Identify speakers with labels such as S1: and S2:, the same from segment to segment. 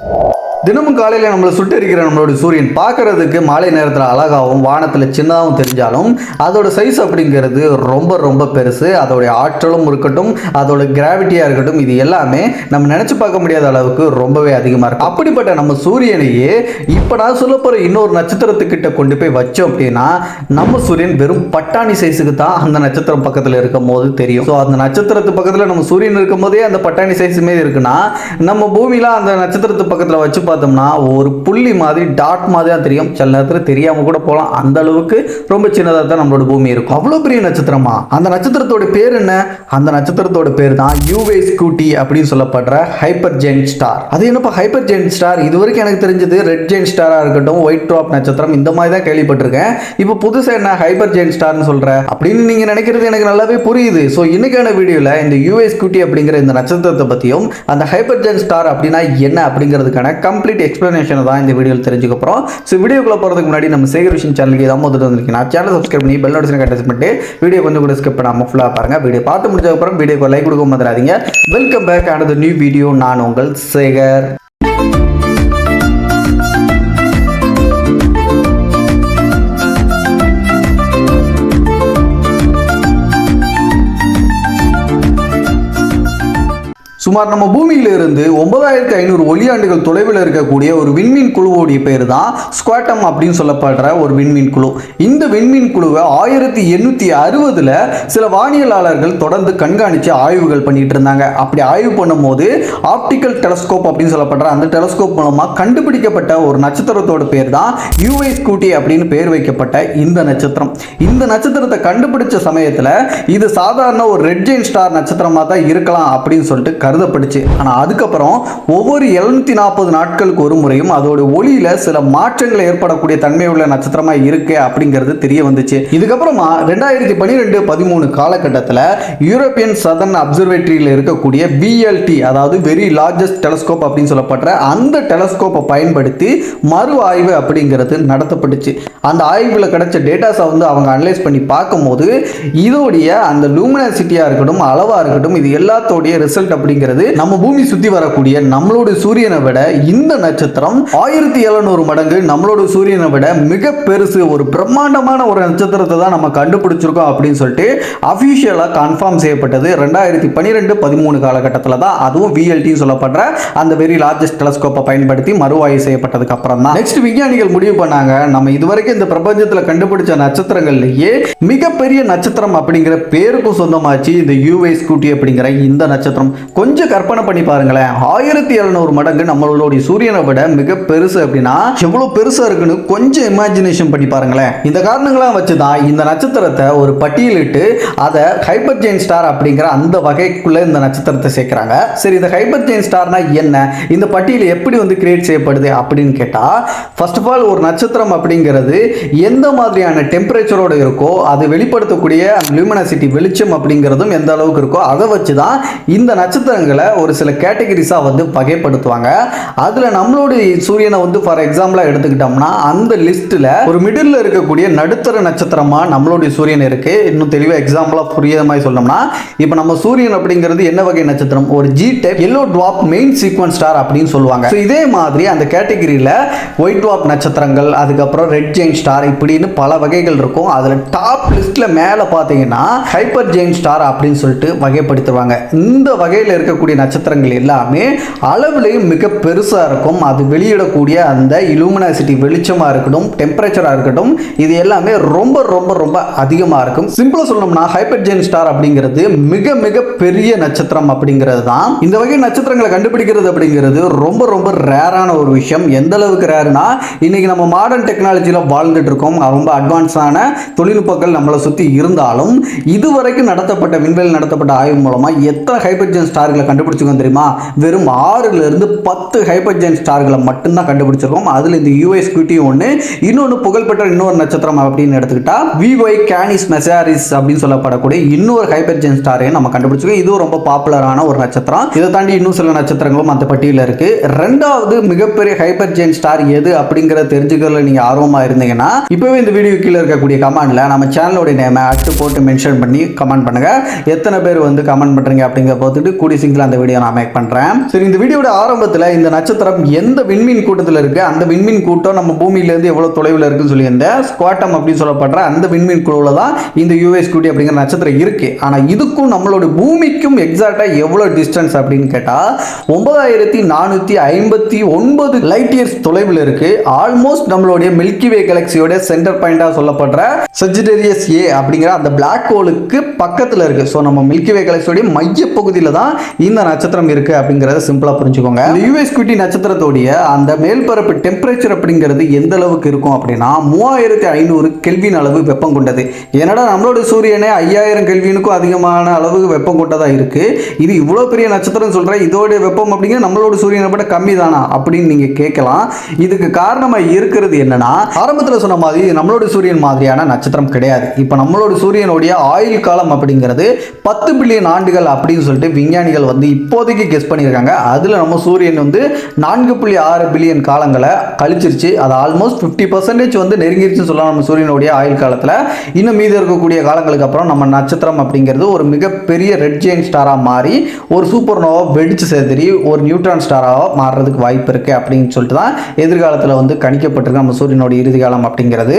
S1: Oh. தினமும் காலையில் நம்மளை சுட்டெரிக்கிற நம்மளோட சூரியன் பார்க்கறதுக்கு மாலை நேரத்தில் அழகாகவும் வானத்தில் சின்னதாகவும் தெரிஞ்சாலும் அதோட சைஸ் அப்படிங்கிறது ரொம்ப ரொம்ப பெருசு. அதோடைய ஆற்றலும் இருக்கட்டும் அதோட கிராவிட்டியாக இருக்கட்டும் இது எல்லாமே நம்ம நினச்சி பார்க்க முடியாத அளவுக்கு ரொம்பவே அதிகமாக இருக்கும். அப்படிப்பட்ட நம்ம சூரியனையே இப்போ நான் சொல்ல போகிற இன்னொரு நட்சத்திரத்துக்கிட்ட கொண்டு போய் வச்சோம் அப்படின்னா நம்ம சூரியன் வெறும் பட்டாணி சைஸுக்கு தான் அந்த நட்சத்திரம் பக்கத்தில் இருக்கும் போது தெரியும். ஸோ அந்த நட்சத்திரத்து பக்கத்தில் நம்ம சூரியன் இருக்கும் போதே அந்த பட்டாணி சைஸுமே இருக்குன்னா நம்ம பூமியில் அந்த நட்சத்திரத்து பக்கத்தில் வச்சு பார்த்தோம்னா ஒரு புள்ளி மாதிரி டாட் மாதிரி தான் தெரியும். சில நேரத்தில் தெரியாமல் கூட போகலாம் அந்த அளவுக்கு ரொம்ப சின்னதாக தான் நம்மளோட பூமி இருக்கும். அவ்வளோ பெரிய நட்சத்திரமா? அந்த நட்சத்திரத்தோட பேர் என்ன? அந்த நட்சத்திரத்தோட பேர் தான் யூவே ஸ்கூட்டி அப்படின்னு சொல்லப்படுற ஹைப்பர் ஜெயின் ஸ்டார் அது என்னப்பா ஹைப்பர் ஜெயின் ஸ்டார் இது வரைக்கும் எனக்கு தெரிஞ்சது ரெட் ஜெயின் ஸ்டாராக இருக்கட்டும் ஒயிட் ட்ராப் நட்சத்திரம் இந்த மாதிரி தான் கேள்விப்பட்டிருக்கேன். இப்போ புதுசாக என்ன ஹைப்பர் ஜெயின் ஸ்டார்னு சொல்கிற அப்படின்னு நீங்கள் நினைக்கிறது எனக்கு நல்லாவே புரியுது. ஸோ இன்னைக்கான வீடியோவில் இந்த யூஎஸ் ஸ்கூட்டி அப்படிங்கிற இந்த நட்சத்திரத்தை பற்றியும் அந்த ஹைப்பர் ஜெயின் ஸ்டார் அப்படின்னா என்ன அப்படிங்கிறதுக்கான கம்ப்ளீட் எக்ஸ்பிளனேஷனை தான் இந்த வீடியோவில் தெரிஞ்சுக்க போகிறோம் ஸோ வீடியோக்குள்ள போகிறதுக்கு முன்னாடி நம்ம சேகர் விஷயம் சேனலுக்கு ஏதாவது வந்துட்டு வந்திருக்கீங்க சேனல் சப்ஸ்கிரைப் பண்ணி பெல் நோட்டிஸ் கட்டஸ் பண்ணிட்டு வீடியோ கொஞ்சம் கூட ஸ்கிப் பண்ணாமல் ஃபுல்லாக பாருங்க. வீடியோ பார்த்து முடிச்சதுக்கப்புறம் வீடியோக்கு லைக் கொடுக்க மறந்துடாதீங்க. வெல்கம் பேக் ஆனது நியூ வீடியோ நான் உங்கள் சேகர். சுமார் நம்ம பூமியில இருந்து ஒன்பதாயிரத்தி ஐநூறு ஒளியாண்டுகள் தொலைவில் இருக்கக்கூடிய ஒரு விண்மீன் குழுவோடைய பேர் தான் ஸ்குவாட்டம் அப்படின்னு சொல்லப்படுற ஒரு விண்மீன் குழு. இந்த விண்மீன் குழுவை ஆயிரத்தி எண்ணூற்றி அறுபதுல சில வானியலாளர்கள் தொடர்ந்து கண்காணித்து ஆய்வுகள் பண்ணிட்டு இருந்தாங்க. அப்படி ஆய்வு பண்ணும்போது ஆப்டிக்கல் டெலஸ்கோப் அப்படின்னு சொல்லப்படுற அந்த டெலஸ்கோப் மூலமாக கண்டுபிடிக்கப்பட்ட ஒரு நட்சத்திரத்தோட பேர் தான் யூஐ ஸ்கூட்டி அப்படின்னு பேர் வைக்கப்பட்ட இந்த நட்சத்திரம். இந்த நட்சத்திரத்தை கண்டுபிடிச்ச சமயத்தில் இது சாதாரண ஒரு ரெட் ஜெயின் ஸ்டார் நட்சத்திரமாக தான் இருக்கலாம் அப்படின்னு சொல்லிட்டு கருதப்பட்டுச்சு ஆனால் அதுக்கப்புறம் ஒவ்வொரு எழுநூத்தி நாற்பது நாட்களுக்கு ஒரு முறையும் அதோட ஒளியில சில மாற்றங்கள் ஏற்படக்கூடிய தன்மை உள்ள நட்சத்திரமா இருக்கு அப்படிங்கிறது தெரிய வந்துச்சு. இதுக்கப்புறமா ரெண்டாயிரத்தி பன்னிரெண்டு பதிமூணு காலகட்டத்தில் யூரோப்பியன் சதர்ன் அப்சர்வேட்டரியில் இருக்கக்கூடிய பிஎல்டி அதாவது வெரி லார்ஜஸ்ட் டெலஸ்கோப் அப்படின்னு சொல்லப்படுற அந்த டெலஸ்கோப்பை பயன்படுத்தி மறு ஆய்வு அப்படிங்கிறது நடத்தப்பட்டுச்சு. அந்த ஆய்வில் கிடைச்ச டேட்டாஸை வந்து அவங்க அனலைஸ் பண்ணி பார்க்கும்போது இதோடைய அந்த லூமினாசிட்டியாக இருக்கட்டும் அளவாக இருக்கட்டும் இது எல்லாத்தோடைய ரிசல்ட் அப்படிங்கிறது நம்ம பூமி சுற்றி வரக்கூடிய நம்மளோட சூரியனை விட இந்த நட்சத்திரம் ஆயிரத்தி எழுநூறு மடங்கு நம்மளோட சூரியனை விட மிக பெருசு ஒரு பிரம்மாண்டமான ஒரு நட்சத்திரத்தை தான் நம்ம கண்டுபிடிச்சிருக்கோம் அப்படின்னு சொல்லிட்டு அஃபீஷியலாக கன்ஃபார்ம் செய்யப்பட்டது ரெண்டாயிரத்தி பன்னிரெண்டு பதிமூணு காலகட்டத்தில் தான். அதுவும் விஎல்டி சொல்லப்படுற அந்த வெரி லார்ஜஸ்ட் டெலஸ்கோப்பை பயன்படுத்தி மறுவாய்வு செய்யப்பட்டதுக்கு அப்புறம் தான். நெக்ஸ்ட் விஞ்ஞானிகள் முடிவு பண்ணாங்க நம்ம இதுவரைக்கும் இந்த பிரபஞ்சத்தில் கண்டுபிடிச்ச நட்சத்திரங்கள்லேயே மிகப்பெரிய நட்சத்திரம் அப்படிங்கிற பேருக்கும் சொந்தமாச்சு இந்த யூஏ ஸ்கூட்டி அப்படிங்கிற இந்த நட்சத்திரம். கொஞ்சம் கொஞ்சம் கற்பனை பண்ணி பாருங்களேன். ஆயிரத்தி எழுநூறு மடங்கு நம்மளுடைய சூரியனை விட மிக பெருசு அப்படின்னா எவ்வளவு பெருசா இருக்குன்னு கொஞ்சம் இமேஜினேஷன் பண்ணி பாருங்களேன். இந்த காரணங்களாம் வச்சு தான் இந்த நட்சத்திரத்தை ஒரு பட்டியலிட்டு அதை ஹைப்பர் ஜெயின் ஸ்டார் அப்படிங்கிற அந்த வகைக்குள்ள இந்த நட்சத்திரத்தை சேர்க்கிறாங்க. சரி இந்த ஹைப்பர் ஜெயின் ஸ்டார்னா என்ன? இந்த பட்டியல் எப்படி வந்து கிரியேட் செய்யப்படுது அப்படின்னு கேட்டா ஃபர்ஸ்ட் ஆஃப் ஆல் ஒரு நட்சத்திரம் அப்படிங்கிறது எந்த மாதிரியான டெம்பரேச்சரோட இருக்கோ அது வெளிப்படுத்தக்கூடிய லூமினாசிட்டி வெளிச்சம் அப்படிங்கிறதும் எந்த அளவுக்கு இருக்கோ அதை வச்சு தான் இந்த நட்சத்திரங்களை ஒரு சில கேட்டகரிஸாக வந்து வகைப்படுத்துவாங்க அதில் நம்மளுடைய சூரியனை வந்து ஃபார் எக்ஸாம்பிளாக எடுத்துக்கிட்டோம்னா அந்த லிஸ்ட்டில் ஒரு மிடில் இருக்கக்கூடிய நடுத்தர நட்சத்திரமாக நம்மளுடைய சூரியன் இருக்கு. இன்னும் தெளிவாக எக்ஸாம்பிளாக புரியாத மாதிரி சொன்னோம்னா இப்போ நம்ம சூரியன் அப்படிங்கிறது என்ன வகை நட்சத்திரம்? ஒரு G type yellow dwarf main sequence star அப்படின்னு சொல்லுவாங்க. ஸோ இதே மாதிரி அந்த கேட்டகிரியில் ஒயிட் டுவாப் நட்சத்திரங்கள் அதுக்கப்புறம் ரெட் ஜெயின் ஸ்டார் இப்படின்னு பல வகைகள் இருக்கும். அதில் டாப் லிஸ்ட்டில் மேலே பார்த்தீங்கன்னா ஹைப்பர் ஜெயின் ஸ்டார் அப்படின்னு சொல்லிட்டு வகைப்படுத்துவாங்க. இந்த வகையில் இருக்கக்கூடிய நட்சத்திரங்கள் எல்லாமே அளவுலேயும் மிக பெருசாக இருக்கும். அது வெளியிடக்கூடிய அந்த இலூமினாசிட்டி வெளிச்சமாக இருக்கட்டும் டெம்பரேச்சராக இருக்கட்டும் இது எல்லாமே ரொம்ப ரொம்ப ரொம்ப அதிகமாக இருக்கும். சிம்பிளாக சொல்லணும்னா ஹைப்பர் ஸ்டார் அப்படிங்கிறது மிக மிக பெரிய நட்சத்திரம் அப்படிங்கிறது தான். இந்த வகை நட்சத்திரங்களை கண்டுபிடிக்கிறது அப்படிங்கிறது ரொம்ப ரொம்ப ரேரான ஒரு விஷயம். எந்த அளவுக்கு ரேருனா இன்னைக்கு நம்ம மாடர்ன் டெக்னாலஜியில் வாழ்ந்துட்டு இருக்கோம். ரொம்ப அட்வான்ஸான தொழில்நுட்பங்கள் நம்மளை சுற்றி இருந்தாலும் இதுவரைக்கும் நடத்தப்பட்ட விண்வெளி நடத்தப்பட்ட ஆய்வு மூலமாக எத்தனை ஹைப்பர்ஜென் ஸ்டார்கள் கண்டுபிடிச்சிருக்கோம் தெரியுமா? வெறும் ஆறுல இருந்து பத்து ஹைப்பர்ஜென்ட் ஸ்டார்களை மட்டும்தான் கண்டுபிடிச்சிருக்கோம். அதில் இந்த யூஎஸ் குட்டி ஒன்று இன்னொன்று புகழ்பெற்ற இன்னொரு நட்சத்திரம் அப்படின்னு எடுத்துக்கிட்டா விஒய் கேனிஸ் மெசாரிஸ் அப்படின்னு சொல்லப்படக்கூடிய இன்னொரு ஹைப்பர்ஜென்ட் ஸ்டாரையும் நம்ம கண்டுபிடிச்சிருக்கோம். இதுவும் ரொம்ப பாப்புலரான ஒரு நட்சத்திரம். இதை தாண்டி இன்னும் சில நட்சத்திரங்களும் அந்த பட்டியலில் இருக்கு. ரெண்டாவது மிகப்பெரிய ஹைப்பர்ஜென் ஸ்டார் எது அப்படிங்கிற தெரிஞ்சுக்கிறதுல நீங்க ஆர்வமா இருந்தீங்கன்னா இப்பவே இந்த வீடியோ கீழே இருக்கக்கூடிய கமெண்ட்ல நம்ம சேனலோட நேமை அட்டு போட்டு மென்ஷன் பண்ணி கமெண்ட் பண்ணுங்க. எத்தனை பேர் வந்து கமெண்ட் பண்றீங்க அப்படிங்கிற பார்த்துட்டு கூடி இன்ட்ரெஸ்டிங்கில் அந்த வீடியோ நான் மேக் பண்ணுறேன் சரி இந்த வீடியோட ஆரம்பத்தில் இந்த நட்சத்திரம் எந்த விண்மீன் கூட்டத்தில் இருக்குது அந்த விண்மீன் கூட்டம் நம்ம பூமியிலேருந்து எவ்வளோ தொலைவில் இருக்குன்னு சொல்லியிருந்தேன் ஸ்குவாட்டம் அப்படின்னு சொல்லப்படுற அந்த விண்மீன் குழுவில் தான் இந்த யூஎஸ் குட்டி அப்படிங்கிற நட்சத்திரம் இருக்குது ஆனால் இதுக்கும் நம்மளோட பூமிக்கும் எக்ஸாக்டாக எவ்வளோ டிஸ்டன்ஸ் அப்படின்னு கேட்டால் ஒன்பதாயிரத்தி நானூற்றி ஐம்பத்தி ஒன்பது லைட் இயர்ஸ் தொலைவில் இருக்குது ஆல்மோஸ்ட் நம்மளுடைய மில்கி வே கேலக்சியோட சென்டர் பாயிண்டாக சொல்லப்படுற சஜிடேரியஸ் ஏ அப்படிங்கிற அந்த பிளாக் ஹோலுக்கு பக்கத்தில் இருக்குது ஸோ நம்ம மில்கி வே கேலக்சியோடைய மைய பகுதியில் தான் இந்த நட்சத்திரம் இருக்கு அப்படிங்கிறத சிம்பிளாக புரிஞ்சுக்கோங்க. இந்த யூஎஸ் குட்டி நட்சத்திரத்தோடைய அந்த மேல்பரப்பு டெம்பரேச்சர் அப்படிங்கிறது எந்த அளவுக்கு இருக்கும் அப்படின்னா மூவாயிரத்தி ஐநூறு கெல்வின் அளவு வெப்பம் கொண்டது. என்னடா நம்மளோட சூரியனே ஐயாயிரம் கெல்வினுக்கும் அதிகமான அளவு வெப்பம் கொண்டதாக இருக்கு? இது இவ்வளோ பெரிய நட்சத்திரம் சொல்கிறேன் இதோடைய வெப்பம் அப்படிங்கிறது நம்மளோட சூரியனை விட கம்மி தானா அப்படின்னு நீங்கள் கேட்கலாம். இதுக்கு காரணமாக இருக்கிறது என்னன்னா ஆரம்பத்தில் சொன்ன மாதிரி நம்மளோட சூரியன் மாதிரியான நட்சத்திரம் கிடையாது. இப்போ நம்மளோட சூரியனுடைய ஆயுள் காலம் அப்படிங்கிறது பத்து பில்லியன் ஆண்டுகள் அப்படின்னு சொல்லிட்டு விஞ்ஞானிகள் வந்து இப்போதைக்கு கெஸ் பண்ணியிருக்காங்க. அதில் நம்ம சூரியன் வந்து நான்கு புள்ளி ஆறு பில்லியன் காலங்களை கழிச்சிருச்சு. அது ஆல்மோஸ்ட் ஃபிஃப்டி பர்சன்டேஜ் வந்து நெருங்கிருச்சுன்னு சொல்லலாம் நம்ம சூரியனுடைய ஆயுள் காலத்தில். இன்னும் மீதி இருக்கக்கூடிய காலங்களுக்கு அப்புறம் நம்ம நட்சத்திரம் அப்படிங்கிறது ஒரு மிகப்பெரிய ரெட் ஜெயின் ஸ்டாராக மாறி ஒரு சூப்பர் நோவா வெடிச்சு செதறி ஒரு நியூட்ரான் ஸ்டாராக மாறுறதுக்கு வாய்ப்பு இருக்குது அப்படின்னு சொல்லிட்டு தான் எதிர்காலத்தில் வந்து கணிக்கப்பட்டிருக்கு நம்ம சூரியனுடைய இறுதி காலம் அப்படிங்கிறது.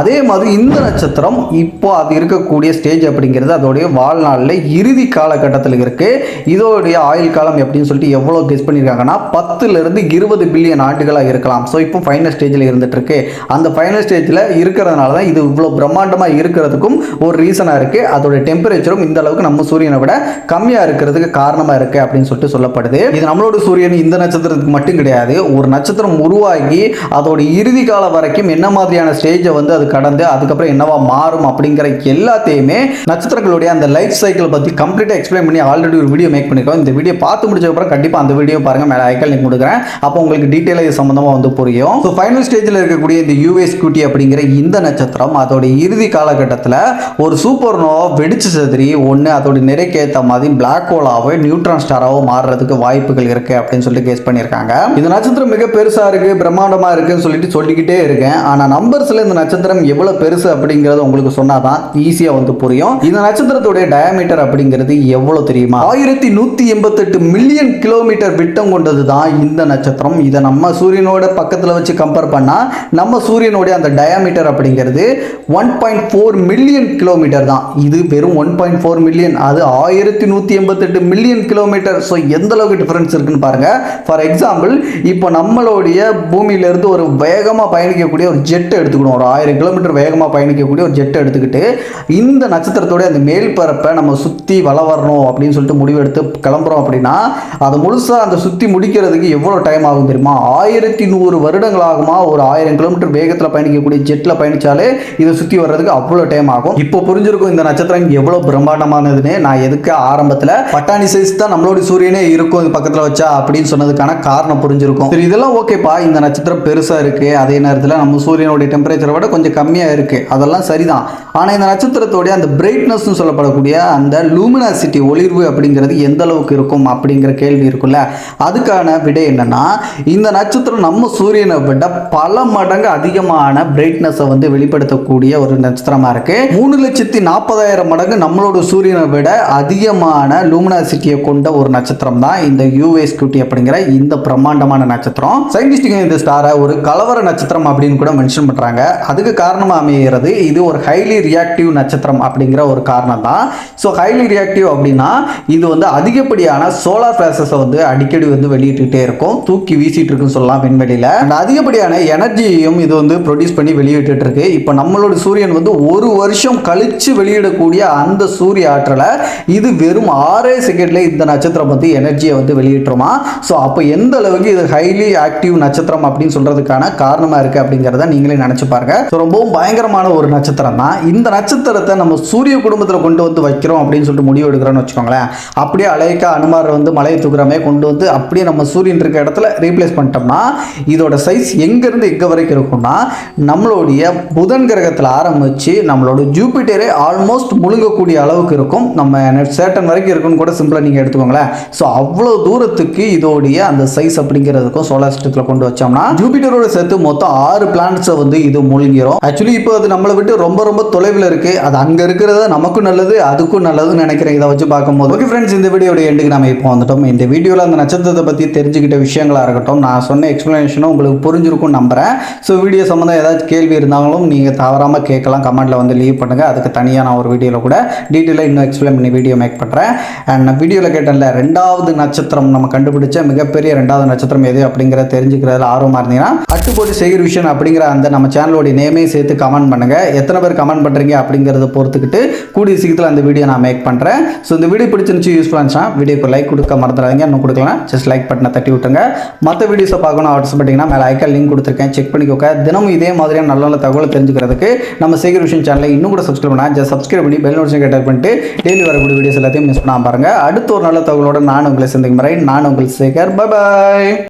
S1: அதே மாதிரி இந்த நட்சத்திரம் இப்போ அது இருக்கக்கூடிய ஸ்டேஜ் அப்படிங்கிறது அதோடைய வாழ்நாளில் இறுதி காலகட்டத்தில் இருக்குது இதோ இதோடைய ஆயுள் காலம் எப்படின்னு சொல்லிட்டு எவ்வளோ கெஸ் பண்ணியிருக்காங்கன்னா பத்துலேருந்து இருபது பில்லியன் ஆண்டுகளாக இருக்கலாம். ஸோ இப்போ ஃபைனல் ஸ்டேஜில் இருந்துகிட்ருக்கு அந்த ஃபைனல் ஸ்டேஜில் இருக்கிறதுனால தான் இது இவ்வளோ பிரம்மாண்டமாக இருக்கிறதுக்கும் ஒரு ரீசனாக இருக்குது அதோட டெம்பரேச்சரும் இந்த அளவுக்கு நம்ம சூரியனை விட கம்மியாக இருக்கிறதுக்கு காரணமாக இருக்குது அப்படின்னு சொல்லிட்டு சொல்லப்படுது. இது நம்மளோட சூரியன் இந்த நட்சத்திரத்துக்கு மட்டும் கிடையாது. ஒரு நட்சத்திரம் உருவாகி அதோட இறுதி காலம் வரைக்கும் என்ன மாதிரியான ஸ்டேஜை வந்து அது கடந்து அதுக்கப்புறம் என்னவா மாறும் அப்படிங்கிற எல்லாத்தையுமே நட்சத்திரங்களுடைய அந்த லைஃப் சைக்கிள் பற்றி கம்ப்ளீட்டாக எக்ஸ்பிளைன் பண்ணி ஆல்ரெடி ஒரு வீடியோ மேக் பண்ணிருக்கோம் இந்த வீடியோ பார்த்து முடிச்சதுக்கப்புறம் கண்டிப்பாக அந்த வீடியோ பாருங்க மேலே ஐக்கல் லிங்க் கொடுக்குறேன். அப்போ உங்களுக்கு டீட்டெயிலாக இது சம்மந்தமாக வந்து புரியும். ஸோ ஃபைனல் ஸ்டேஜில் இருக்கக்கூடிய இந்த யூஎஸ் குட்டி அப்படிங்கிற இந்த நட்சத்திரம் அதோட இறுதி காலகட்டத்தில் ஒரு சூப்பர் நோவா வெடிச்சு செதறி ஒன்று அதோட நிறைக்கு ஏற்ற மாதிரி பிளாக் ஹோலாகவோ நியூட்ரான் ஸ்டாராகவோ மாறுறதுக்கு வாய்ப்புகள் இருக்கு அப்படின்னு சொல்லிட்டு கேஸ் பண்ணியிருக்காங்க. இந்த நட்சத்திரம் மிக பெருசாக இருக்கு பிரம்மாண்டமாக இருக்குன்னு சொல்லிட்டு சொல்லிக்கிட்டே இருக்கேன். ஆனால் நம்பர்ஸ்ல இந்த நட்சத்திரம் எவ்வளோ பெருசு அப்படிங்கிறது உங்களுக்கு சொன்னாதான் ஈஸியாக வந்து புரியும். இந்த நட்சத்திரத்துடைய டயாமீட்டர் அப்படிங்கிறது எவ்வளோ தெரியுமா? ஆயிரத்தி நூற்றி எண்பத்தெட்டு மில்லியன் கிலோமீட்டர் விட்டம் கொண்டது தான் இந்த நட்சத்திரம். இதை நம்ம சூரியனோட பக்கத்தில் வச்சு கம்பேர் பண்ணால் நம்ம சூரியனுடைய அந்த டயாமீட்டர் அப்படிங்கிறது one point four million kilometre தான். இது வெறும் ஒன் பாயிண்ட் ஃபோர் மில்லியன் அது ஆயிரத்தி நூற்றி எண்பத்தெட்டு மில்லியன் கிலோமீட்டர் ஸோ எந்த அளவுக்கு டிஃப்ரென்ஸ் இருக்குன்னு பாருங்கள் ஃபார் எக்ஸாம்பிள் இப்போ நம்மளுடைய பூமியிலேருந்து ஒரு வேகமாக பயணிக்கக்கூடிய ஒரு ஜெட் எடுத்துக்கணும். ஒரு ஆயிரம் கிலோமீட்டர் வேகமாக பயணிக்கக்கூடிய ஒரு ஜெட் எடுத்துக்கிட்டு இந்த நட்சத்திரத்தோட அந்த மேல் பரப்பை நம்ம சுற்றி வள வரணும் அப்படின்னு சொல்லிட்டு முடிவெடுத்து கிளம்புறோம் அப்படின்னா அதை முழுசாக அந்த சுற்றி முடிக்கிறதுக்கு எவ்வளோ டைம் ஆகும் தெரியுமா? ஆயிரத்தி நூறு வருடங்கள் ஆகுமா? ஒரு ஆயிரம் கிலோமீட்டர் வேகத்தில் பயணிக்கக்கூடிய ஜெட்டில் பயணிச்சாலே இதை சுற்றி வர்றதுக்கு அவ்வளோ டைம் ஆகும். இப்போ புரிஞ்சிருக்கும் இந்த நட்சத்திரம் எவ்வளோ பிரம்மாண்டமானதுன்னு. நான் எதுக்கு ஆரம்பத்தில்? பட்டாணி சைஸ் தான் நம்மளோட சூரியனே இருக்கும் இது பக்கத்தில் வச்சா அப்படின்னு சொன்னதுக்கான காரணம் புரிஞ்சிருக்கும். சரி இதெல்லாம் ஓகேப்பா இந்த நட்சத்திரம் பெருசாக இருக்குது அதே நேரத்தில் நம்ம சூரியனுடைய டெம்பரேச்சரை விட கொஞ்சம் கம்மியாக இருக்குது அதெல்லாம் சரிதான். ஆனால் இந்த நட்சத்திரத்தோடைய அந்த பிரைட்னஸ்னு சொல்லப்படக்கூடிய அந்த லூமினாசிட்டி ஒளிர்வு அப்படிங்கிறது எந்த அளவுக்கு இருக்கும் அப்படிங்கிற கேள்வி இருக்குல்ல அதுக்கான விடை என்னன்னா இந்த நட்சத்திரம் நம்ம சூரியனை விட பல மடங்கு அதிகமான பிரைட்னஸை வந்து வெளிப்படுத்தக்கூடிய ஒரு நட்சத்திரமா இருக்கு. மூணு லட்சத்தி நாற்பதாயிரம் மடங்கு நம்மளோட சூரியனை விட அதிகமான லூமினாசிட்டியை கொண்ட ஒரு நட்சத்திரம் தான் இந்த யூஎஸ் கியூட்டி அப்படிங்கிற இந்த பிரம்மாண்டமான நட்சத்திரம். சயின்டிஸ்டுங்க இந்த ஸ்டாரை ஒரு கலவர நட்சத்திரம் அப்படின்னு கூட மென்ஷன் பண்றாங்க. அதுக்கு காரணமாக அமைகிறது இது ஒரு ஹைலி ரியாக்டிவ் நட்சத்திரம் அப்படிங்கிற ஒரு காரணம் தான். ஸோ ஹைலி ரியாக்டிவ் அப்படின்னா இது வந்து அதிக அதிகப்படியான சோலார் ஃபிளாசஸை வந்து அடிக்கடி வந்து வெளியிட்டுகிட்டே இருக்கும். தூக்கி வீசிட்டு இருக்குன்னு சொல்லலாம் விண்வெளியில். அண்ட் அதிகப்படியான எனர்ஜியையும் இது வந்து ப்ரொடியூஸ் பண்ணி வெளியிட்டு இருக்கு இப்போ நம்மளோட சூரியன் வந்து ஒரு வருஷம் கழிச்சு வெளியிடக்கூடிய அந்த சூரிய ஆற்றலை இது வெறும் ஆறே செகண்ட்ல இந்த நட்சத்திரம் வந்து எனர்ஜியை வந்து வெளியிட்டுருமா? ஸோ அப்போ எந்த அளவுக்கு இது ஹைலி ஆக்டிவ் நட்சத்திரம் அப்படின்னு சொல்றதுக்கான காரணமா இருக்கு அப்படிங்கிறத நீங்களே நினைச்சு பாருங்க. ஸோ ரொம்பவும் பயங்கரமான ஒரு நட்சத்திரம் தான். இந்த நட்சத்திரத்தை நம்ம சூரிய குடும்பத்தில் கொண்டு வந்து வைக்கிறோம் அப்படின்னு சொல்லிட்டு முடிவு எடுக்கிறோம்னு வச்சுக்கோங்களேன். அப்படியே அலைக்கா அனுமார் வந்து மலையை தூக்குறமே கொண்டு வந்து அப்படியே நம்ம சூரியன் இருக்க இடத்துல ரீப்ளேஸ் பண்ணிட்டோம்னா இதோட சைஸ் எங்கேருந்து எங்கே வரைக்கும் இருக்கும்னா நம்மளுடைய புதன் கிரகத்தில் ஆரம்பித்து நம்மளோட ஜூபிட்டரே ஆல்மோஸ்ட் முழுங்கக்கூடிய அளவுக்கு இருக்கும். நம்ம சேட்டன் வரைக்கும் இருக்குன்னு கூட சிம்பிளாக நீங்கள் எடுத்துக்கோங்களேன். ஸோ அவ்வளோ தூரத்துக்கு இதோடைய அந்த சைஸ் அப்படிங்கிறதுக்கும் சோலார் சிஸ்டத்தில் கொண்டு வச்சோம்னா ஜூபிட்டரோட சேர்த்து மொத்தம் ஆறு பிளானட்ஸை வந்து இது மூழ்கிரும். ஆக்சுவலி இப்போ அது நம்மளை விட்டு ரொம்ப ரொம்ப தொலைவில் இருக்குது அது அங்கே இருக்கிறது நமக்கும் நல்லது அதுக்கும் நல்லதுன்னு நினைக்கிறேன். இதை வச்சு பார்க்கும்போது. ஓகே ஃப்ரெண்ட்ஸ் இந்த வீடியோ வீடியோட எண்டுக்கு நம்ம இப்போ வந்துட்டோம். இந்த வீடியோவில் அந்த நட்சத்திரத்தை பற்றி தெரிஞ்சுக்கிட்ட விஷயங்களாக இருக்கட்டும் நான் சொன்ன எக்ஸ்ப்ளனேஷனும் உங்களுக்கு புரிஞ்சிருக்கும் நம்புகிறேன் ஸோ வீடியோ சம்மந்தம் ஏதாச்சும் கேள்வி இருந்தாலும் நீங்கள் தவறாமல் கேட்கலாம். கமெண்ட்டில் வந்து லீவ் பண்ணுங்கள் அதுக்கு தனியாக நான் ஒரு வீடியோவில் கூட டீட்டெயிலாக இன்னும் எக்ஸ்பிளைன் பண்ணி வீடியோ மேக் பண்ணுறேன் அண்ட் நான் வீடியோவில் கேட்டேன்ல ரெண்டாவது நட்சத்திரம் நம்ம கண்டுபிடிச்ச மிகப்பெரிய ரெண்டாவது நட்சத்திரம் எது அப்படிங்கிறத தெரிஞ்சுக்கிறதுல ஆர்வமாக இருந்தீங்கன்னா அட்டுப்போட்டி செய்கிற விஷயம் அப்படிங்கிற அந்த நம்ம சேனலோட நேமையும் சேர்த்து கமெண்ட் பண்ணுங்கள் எத்தனை பேர் கமெண்ட் பண்ணுறீங்க அப்படிங்கிறத பொறுத்துக்கிட்டு கூடிய சீக்கிரத்தில் அந்த வீடியோ நான் மேக் பண்ணுறேன் ஸோ இந்த வீடியோ பிடிச்சிருந்துச்சு யூஸ்ஃபுல்லாக இருந்துச்சுன்னா வீடியோக்கு லைக் கொடுக்க மறந்துடாதீங்க. இன்னும் கொடுக்கலாம். ஜஸ்ட் லைக் பட்டனை தட்டி விட்டுருங்க. மற்ற வீடியோஸை பார்க்கணும் ஆசைப்பட்டீங்கன்னா மேலே ஐக்கா லிங்க் கொடுத்துருக்கேன். செக் பண்ணிக்கோங்க. தினமும் இதே மாதிரியான நல்ல நல்ல தகவல் தெரிஞ்சுக்கிறதுக்கு நம்ம சீக்கிர விஷயம் சேனலை இன்னும் கூட சப்ஸ்கிரைப் பண்ணால் ஜஸ்ட் சப்ஸ்கிரைப் பண்ணி பெல் நோட்டிஃபிகேஷன் கேட்டர் பண்ணிட்டு டெய்லி வரக்கூடிய வீடியோஸ் எல்லாத்தையும் மிஸ் பண்ணாமல் பாருங்க. அடுத்த ஒரு நல்ல தகவலோட நான் உங்களை சந்திக்கும் வரை நான் உங்கள் சேகர் பாய்